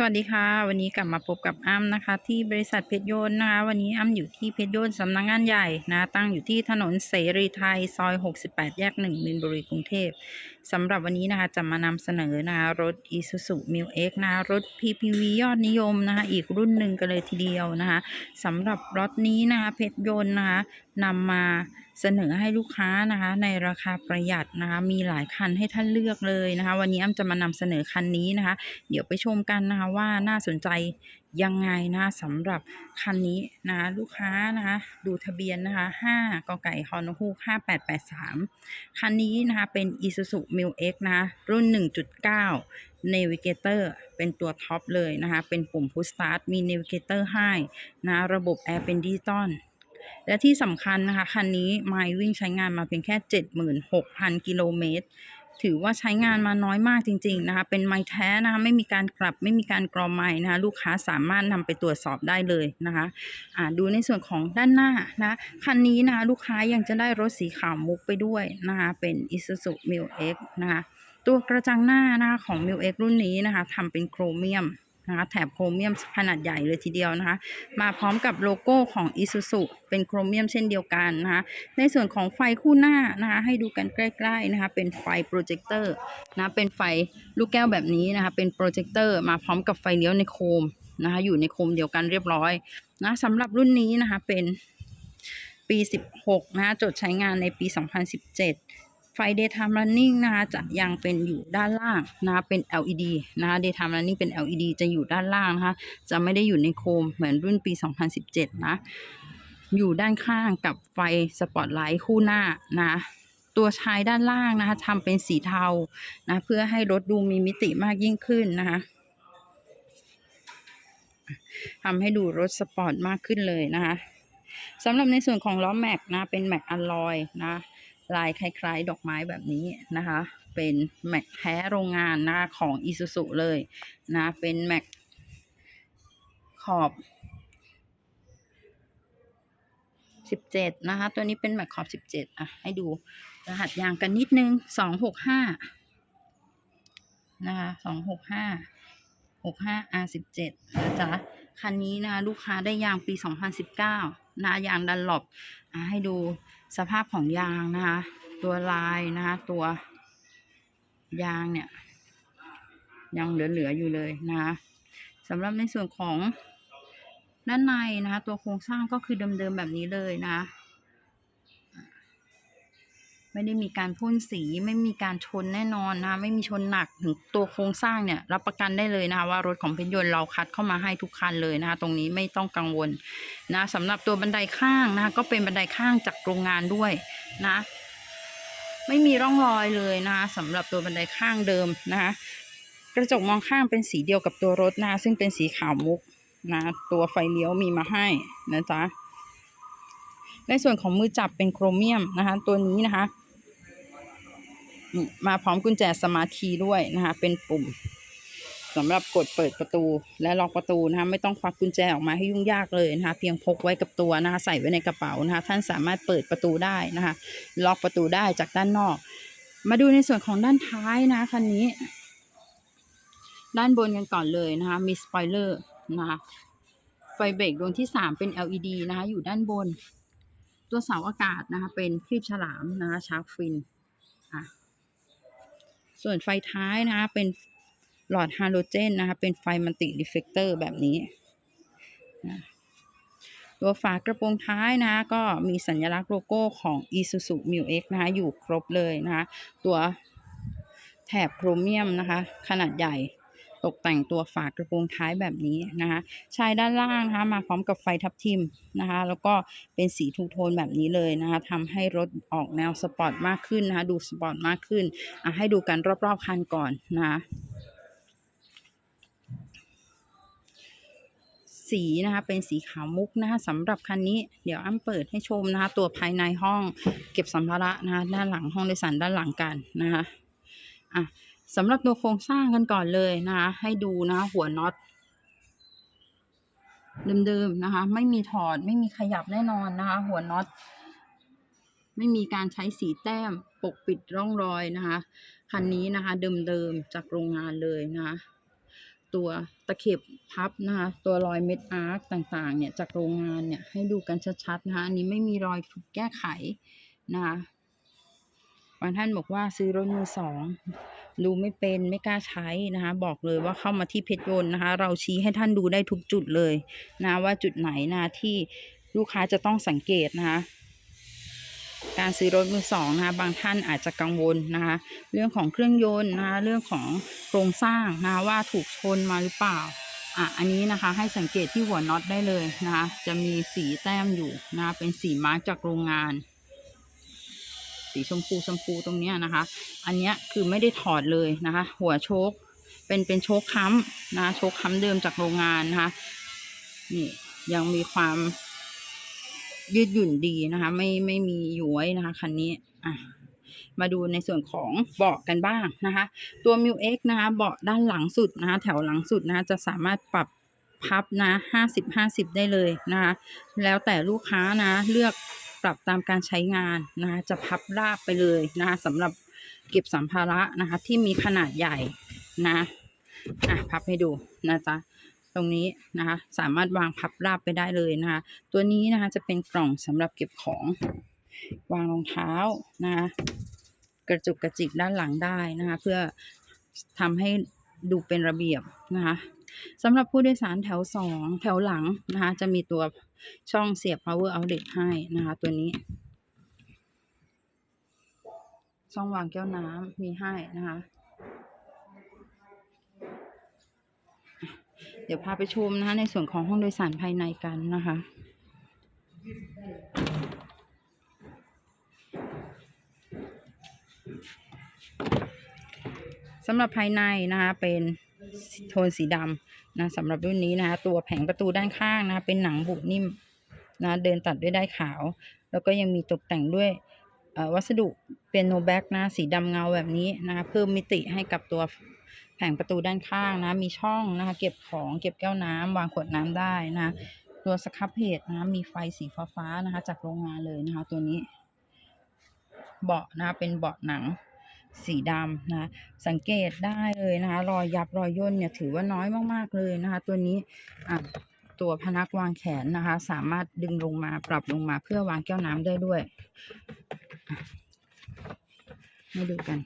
สวัสดีค่ะ วันนี้กลับมาพบกับอ้ำนะคะ ที่บริษัทเพชรยนต์นะคะ วันนี้อ้ำอยู่ที่เพชรยนต์สำนักงานใหญ่นะตั้งอยู่ที่ถนนเสรีไทยซอย 68 แยก 1มินบุรีกรุงเทพสำหรับวันนี้นะคะจะมานำเสนอนะคะรถ Isuzu m i l X นะคะรถ PPV ยอดนิยมนะคะ อีกรุ่นหนึ่งกันเลยทีเดียวนะคะสำหรับรถนี้นะคะเพชรยนต์นะคะนำมา เสนอให้ลูกค้านะคะ ในราคาประหยัดนะคะ มีหลายคันให้ท่านเลือกเลยนะคะ วันนี้อ้ำจะมานำเสนอคันนี้นะคะ เดี๋ยวไปชมกันนะคะว่าน่าสนใจยังไงนะสำหรับคันนี้นะคะลูกค้านะคะดูทะเบียนนะคะ5กไก่ฮอนฮูก5883 คันนี้นะคะเป็น Isuzu m i l X นะคะรุ่น 1.9 Navigator เป็นตัวท็อปเลยนะคะ เป็นปุ่ม Push Start มี Navigator ให้นะระบบแอร์เป็นดิจิตอล และที่สำคัญนะคะ คันนี้ไมล์วิ่งใช้งานมาเพียงแค่ 76,000 กิโลเมตร ถือว่าใช้งานมาน้อยมากจริง ๆนะคะ เป็นไม้แท้นะคะไม่มีการกลับไม่มีการกรอไม้นะคะ ลูกค้าสามารถนำไปตรวจสอบได้เลยนะคะอ่าดูในส่วนของด้านหน้านะคันนี้นะคะลูกค้ายังจะได้รถสีขาวมุกไปด้วยนะคะเป็น Isuzu m i l X นะคะตัวกระจังหน้านะคะของ m i l X รุ่นนี้นะคะทำเป็นโครเมียม นะคะแถบโครเมียมขนาดใหญ่เลยทีเดียวนะคะ มาพร้อมกับโลโก้ของ Isuzu เป็นโครเมียมเช่นเดียวกันนะคะในส่วนของไฟคู่หน้านะคะให้ดูกันใกล้ๆนะคะเป็นไฟโปรเจคเตอร์นะเป็นไฟลูกแก้วแบบนี้นะคะเป็นโปรเจคเตอร์มาพร้อมกับไฟเลี้ยวในโคมนะคะอยู่ในโคมเดียวกันเรียบร้อยนะสำหรับรุ่นนี้นะคะเป็นปี 16 นะคะจดใช้งานในปี 2017 ไฟ daytime running นะคะจะยังเป็นอยู่ด้านล่างนะคะเป็น LED นะคะ daytime running เป็น LED จะอยู่ด้านล่างนะคะ จะไม่ได้อยู่ในโคมเหมือนรุ่นปี 2017 นะ อยู่ด้านข้างกับไฟสปอตไลท์คู่หน้านะตัวชายด้านล่างนะคะทำเป็นสีเทานะเพื่อให้รถดูมีมิติมากยิ่งขึ้นนะคะทำให้ดูรถสปอร์ตมากขึ้นเลยนะคะสำหรับในส่วนของล้อแม็กนะเป็นแม็กอลลอยนะ ลายคล้ายๆ ดอกไม้แบบนี้นะคะ เป็นแม็กแท้โรงงานนะของ i s u z u เลยนะเป็นแม็กขอบ17นะคะ ตัวนี้เป็นแม็กขอบ17อะ ให้ดูรหัสยางกันนิดนึง265นะคะ265 65 R17 นะจ๊ะ คันนี้นะคะลูกค้าได้ยางปี2019นะยางดันหลบอะให้ดู สภาพของยางนะคะ ตัวลายนะคะ ตัวยางเนี่ย ยังเหลือๆอยู่เลยนะคะสำหรับในส่วนของด้านในนะคะ ตัวโครงสร้างก็คือเดิมๆแบบนี้เลยนะคะ ไม่ได้มีการพ่นสีไม่มีการชนแน่นอนนะไม่มีชนหนักถึงตัวโครงสร้างเนี่ยรับประกันได้เลยนะคะว่ารถของเพชรยนต์เราคัดเข้ามาให้ทุกคันเลยนะคะตรงนี้ไม่ต้องกังวลนะสำหรับตัวบันไดข้างนะคะก็เป็นบันไดข้างจากโรงงานด้วยนะ ไม่มีร่องรอยเลยนะคะสำหรับตัวบันไดข้างเดิมนะคะกระจกมองข้างเป็นสีเดียวกับตัวรถนะซึ่งเป็นสีขาวมุกนะตัวไฟเลี้ยวมีมาให้นะจ๊ะ ในส่วนของมือจับเป็นโครเมียมนะคะ ตัวนี้นะคะ มาพร้อมกุญแจสมาร์ทคีย์ด้วยนะคะ เป็นปุ่มสำหรับกดเปิดประตูและล็อกประตูนะคะ ไม่ต้องควักกุญแจออกมาให้ยุ่งยากเลยนะคะ เพียงพกไว้กับตัวนะคะ ใส่ไว้ในกระเป๋านะคะ ท่านสามารถเปิดประตูได้นะคะ ล็อกประตูได้จากด้านนอก มาดูในส่วนของด้านท้ายนะคันนี้ ด้านบนกันก่อนเลยนะคะ มีสปอยเลอร์นะคะ ไฟเบรกดวงที่ 3 เป็น LED นะคะ อยู่ด้านบน ตัวเสาอากาศนะคะเป็นครีบฉลามนะคะชาร์กฟินอะส่วนไฟท้ายนะคะเป็นหลอดฮาโลเจนนะคะเป็นไฟมัลติรีเฟกเตอร์แบบนี้นะตัวฝากระโปรงท้ายนะคะก็มีสัญลักษณ์โลโก้ของ Isuzu m i x นะคะอยู่ครบเลยนะคะตัวแถบโครเมียมนะคะ ขนาดใหญ่ ตกแต่งตัวฝากระโปรงท้ายแบบนี้นะคะชายด้านล่างนะคะมาพร้อมกับไฟทับทิมนะคะ แล้วก็เป็นสีทูโทนแบบนี้เลยนะคะทำให้รถออกแนวสปอร์ตมากขึ้นนะคะ ดูสปอร์ตมากขึ้นอะให้ดูกันรอบๆคันก่อนนะคะสีนะคะเป็นสีขาวมุกนะคะสำหรับคันนี้เดี๋ยวอ้ำเปิดให้ชมนะคะ ตัวภายในห้องเก็บสัมภาระนะคะด้านหลังห้องโดยสารด้านหลังกันนะคะอะ สำหรับตัวโครงสร้างกันก่อนเลยนะคะให้ดูนะคะหัวน็อตเดิมๆนะคะ ไม่มีถอดไม่มีขยับแน่นอนนะคะ หัวน็อตไม่มีการใช้สีแต้มปกปิดร่องรอยนะคะคันนี้นะคะเดิมๆจากโรงงานเลยนะคะตัวตะเข็บพับนะคะตัวรอยเม็ดอาร์คต่างๆ เนี่ยจากโรงงานเนี่ยให้ดูกันชัดๆนะคะอันนี้ไม่มีรอยถูกแก้ไขนะคะบางท่านบอกว่าซื้อรถมือสอง ดูไม่เป็นไม่กล้าใช้นะคะ บอกเลยว่าเข้ามาที่เพชรยนต์นะคะ เราชี้ให้ท่านดูได้ทุกจุดเลยนะว่าจุดไหนนะที่ลูกค้าจะต้องสังเกตนะคะ การซื้อรถมือสองนะคะบางท่านอาจจะกังวลนะคะ เรื่องของเครื่องยนต์นะคะเรื่องของโครงสร้างนะะว่าถูกชนมาหรือเปล่าอะอันนี้นะคะให้สังเกตที่หัวน็อตได้เลยนะคะ จะมีสีแต้มอยู่นะคะเป็นสีมาร์กจากโรงงาน สีชมพูชมพูตรงเนี้ยนะคะ อันเนี้ยคือไม่ได้ถอดเลยนะคะ หัวโชคเป็นเป็นโชคค้ำนะะโชคค้ำเดิมจากโรงงานนะคะนี่ยังมีความยืดหยุ่นดีนะคะ ไม่ไม่มีย้วยนะคะคันนี้อะมาดูในส่วนของเบาะกันบ้างนะคะ ตัว m ิ x นะคะ เบาะด้านหลังสุดนะคะ แถวหลังสุดนะคะ จะสามารถปรับพับนะห้าสิบห้าสิบได้เลยนะคะ แล้วแต่ลูกค้านะ เลือก ปรับตามการใช้งานนะคะจะพับราบไปเลยนะคะสำหรับเก็บสัมภาระนะคะที่มีขนาดใหญ่นะอะพับให้ดูนะจ๊ะตรงนี้นะคะสามารถวางพับราบไปได้เลยนะคะตัวนี้นะคะจะเป็นกล่องสำหรับเก็บของ วางรองเท้านะคะกระจุกกระจิกด้านหลังได้นะคะเพื่อทำให้ดูเป็นระเบียบนะคะ สำหรับผู้โดยสารแถวสองแถวหลังนะคะ จะมีตัวช่องเสียบ power outlet ให้นะคะ ตัวนี้ ช่องวางแก้วน้ำมีให้นะคะ เดี๋ยวพาไปชมนะคะ ในส่วนของห้องโดยสารภายในกันนะคะสำหรับภายในนะคะเป็น โทนสีดำนะสำหรับรุ่นนี้นะคะตัวแผงประตูด้านข้างนะ เป็นหนังบุนิ่มนะเดินตัดด้วยได้ขาว แล้วก็ยังมีตกแต่งด้วยวัสดุเป็นโนแบ็กนะสีดำเงาแบบนี้นะเพิ่มมิติให้กับตัวแผงประตูด้านข้างนะ มีช่องนะคะเก็บของเก็บแก้วน้ำวางขวดน้ำได้นะตัวสครับเพจนะมีไฟสีฟ้าๆนะคะ จากโรงงานเลยนะคะ ตัวนี้ เบาะนะเป็นเบาะหนัง สีดำนะสังเกตได้เลยนะคะรอยยับรอยย่นเนี่ยถือว่าน้อยมากๆเลยนะคะ ตัวนี้อะตัวพนักวางแขนนะคะ สามารถดึงลงมาปรับลงมาเพื่อวางแก้วน้ำได้ด้วยอะให้ดูกัน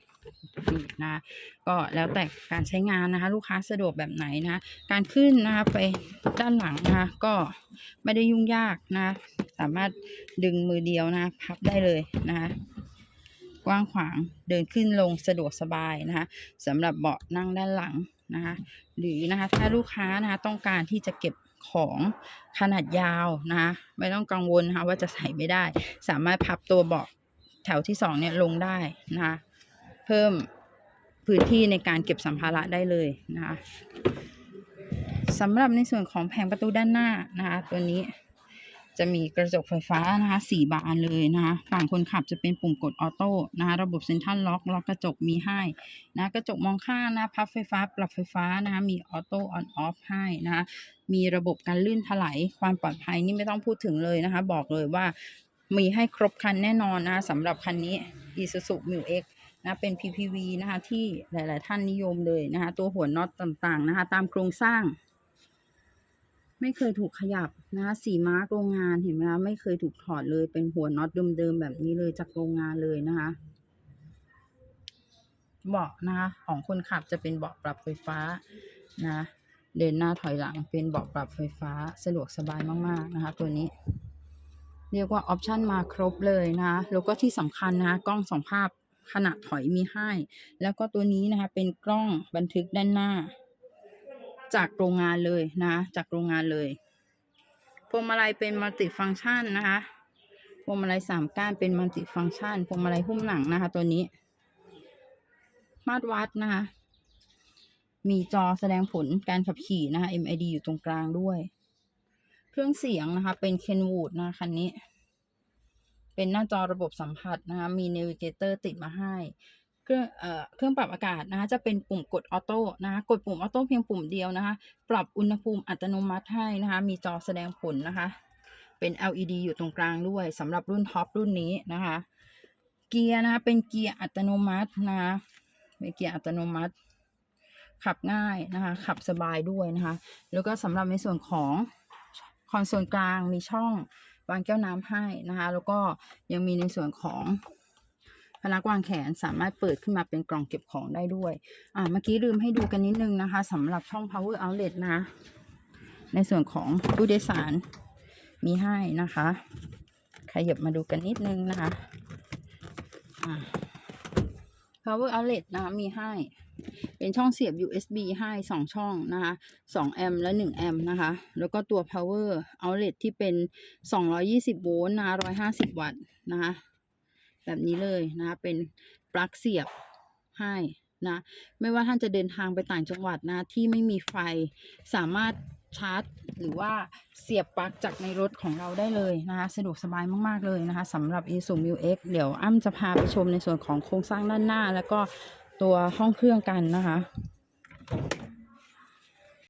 นี่นะก็แล้วแต่การใช้งานนะคะ ลูกค้าสะดวกแบบไหนนะะการขึ้นนะคะไปด้านหลังนะคะก็ไม่ได้ยุ่งยากนะะสามารถดึงมือเดียวนะะพับได้เลยนะคะ กว้างขวางเดินขึ้นลงสะดวกสบายนะคะสำหรับเบาะนั่งด้านหลังนะคะหรือนะคะถ้าลูกค้านะคะต้องการที่จะเก็บของขนาดยาวนะคะไม่ต้องกังวลนะคะว่าจะใส่ไม่ได้ สามารถพับตัวเบาะแถวที่สองเนี่ยลงได้นะคะเพิ่มพื้นที่ในการเก็บสัมภาระได้เลยนะคะสำหรับในส่วนของแผงประตูด้านหน้านะคะตัวนี้ จะมีกระจกไฟฟ้านะคะสี่บานเลยนะคะฝั่งคนขับจะเป็นปุ่มกดออโต้นะคะระบบเซ็นทรัลล็อกล็อกกระจกมีให้นะกระจกมองข้างนะพับไฟฟ้าปรับไฟฟ้านะคะมีออโต้ออนออฟให้นะคะมีระบบการลื่นถลายความปลอดภัยนี่ไม่ต้องพูดถึงเลยนะคะ บอกเลยว่ามีให้ครบคันแน่นอนนะคะสำหรับคันนี้ Isuzu m u X นะเป็น PPV นะคะที่หลาย ๆ ท่านนิยมเลยนะคะตัวหัวน็อตต่าง ๆ นะคะตามโครงสร้าง ไม่เคยถูกขยับนะสีมาร์กโรงงานเห็นไหมคะไม่เคยถูกถอดเลยเป็นหัวน็อตเดิมๆแบบนี้เลยจากโรงงานเลยนะคะเบาะนะคะของคนขับจะเป็นเบาะปรับไฟฟ้านะเดินหน้าถอยหลังเป็นเบาะปรับไฟฟ้าสะดวกสบายมากๆนะคะ ตัวนี้ เรียกว่าออปชันมาครบเลยนะคะแล้วก็ที่สำคัญนะคะกล้องสองภาพขณะถอยมีให้ แล้วก็ตัวนี้นะคะเป็นกล้องบันทึกด้านหน้า จากโรงงานเลยนะ จากโรงงานเลยพวงมาลัยเป็นมัลติฟังก์ชันนะคะพวงมาลัยสามก้านเป็นมัลติฟังก์ชันพวงมาลัยหุ้มหลังนะคะ ตัวนี้ มาตรวัดนะคะ มีจอแสดงผลการขับขี่นะคะ MID อยู่ตรงกลางด้วย เครื่องเสียงนะคะ เป็น Kenwood นะคะคันนี้ เป็นหน้าจอระบบสัมผัสนะคะ มี Navigator ติดมาให้ เครื่องเอ่อเครื่องปรับอากาศนะคะจะเป็นปุ่มกดออโต้นะคะกดปุ่มออโต้เพียงปุ่มเดียวนะคะ ปรับอุณหภูมิอัตโนมัติให้นะคะ มีจอแสดงผลนะคะ เป็น LED อยู่ตรงกลางด้วยสำหรับรุ่นท็อปรุ่นนี้นะคะ เกียร์นะคะเป็นเกียร์อัตโนมัตินะคะเป็นเกียร์อัตโนมัติ ขับง่ายนะคะ ขับสบายด้วยนะคะ แล้วก็สำหรับในส่วนของคอนโซลกลางมีช่องวางแก้วน้ำให้นะคะ แล้วก็ยังมีในส่วนของ พนักวางแขนสามารถเปิดขึ้นมาเป็นกล่องเก็บของได้ด้วย อ่า เมื่อกี้ลืมให้ดูกันนิดนึงนะคะสำหรับช่อง power outlet นะ ในส่วนของตู้โดยสารมีให้นะคะขยับมาดูกันนิดนึงนะคะ power outlet นะคะมีให้ เป็นช่องเสียบ USB ให้ 2 ช่องนะคะ2แอมป์และ1แอมป์นะคะ แล้วก็ตัว power outlet ที่เป็น 220 โวลต์นะคะ150 วัตต์นะคะ แบบนี้เลยนะคะเป็นปลั๊กเสียบให้นะไม่ว่าท่านจะเดินทางไปต่างจังหวัดนะที่ไม่มีไฟสามารถชาร์จ หรือว่าเสียบปลั๊กจากในรถของเราได้เลยนะคะสะดวกสบายมาก ๆ เลยนะคะสำหรับ i s u m u X เดี๋ยวอ้ำจะพาไปชมในส่วนของโครงสร้างด้านหน้า แล้วก็ตัวห้องเครื่องกันนะคะ